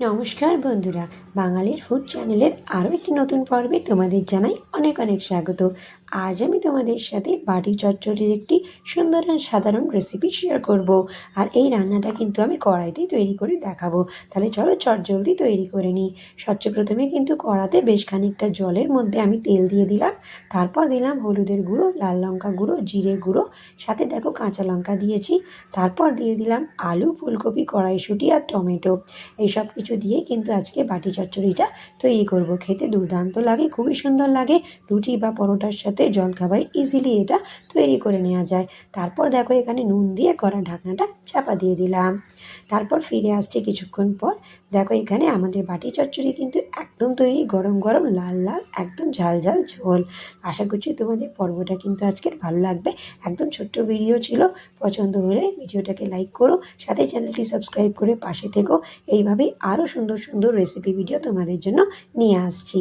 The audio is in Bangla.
নমস্কার বন্ধুরা, বাঙালির ফুড চ্যানেলের আরও একটি নতুন পর্বে তোমাদের জানাই অনেক অনেক স্বাগত। আজ আমি তোমাদের সাথে বাটি চচ্চড়ির একটি সুন্দর আর সাধারণ রেসিপি শেয়ার করব। আর এই রান্নাটা কিন্তু আমি কড়াইতেই তৈরি করে দেখাবো। তাহলে চলো চট জলদি তৈরি করে নিই। সবচেয়ে প্রথমে কিন্তু কড়াতে বেশ খানিকটা জলের মধ্যে আমি তেল দিয়ে দিলাম। তারপর দিলাম হলুদের গুঁড়ো, লাল লঙ্কা গুঁড়ো, জিরে গুঁড়ো, সাথে দেখো কাঁচা লঙ্কা দিয়েছি। তারপর দিয়ে দিলাম আলু, ফুলকপি, কড়াইশুঁটি আর টমেটো। এই সব কিছু দিয়ে কিন্তু আজকে বাটি চচ্চড়িটা তৈরি করব। খেতে দুর্দান্ত লাগে, খুবই সুন্দর লাগে। রুটি বা পরোটার সাথে জলখাবারে ইজিলি এটা তৈরি করে নেওয়া যায়। তারপর দেখো এখানে নুন দিয়ে করা ঢাকনাটা চাপা দিয়ে দিলাম। তারপর ফিরে আসছে কিছুক্ষণ পর। দেখো এখানে আমাদের বাটি চচ্চড়ি কিন্তু একদম তৈরি গরম গরম, লাল লাল, একদম ঝাল ঝাল ঝোল। আশা করছি তোমাদের পর্বটা কিন্তু আজকের ভালো লাগবে। একদম ছোট্ট ভিডিও ছিল, পছন্দ হলে ভিডিওটাকে লাইক করো, সাথে চ্যানেলটি সাবস্ক্রাইব করে পাশে থেকো। এইভাবেই আরও সুন্দর সুন্দর রেসিপি ভিডিও তোমাদের জন্য নিয়ে আসছি।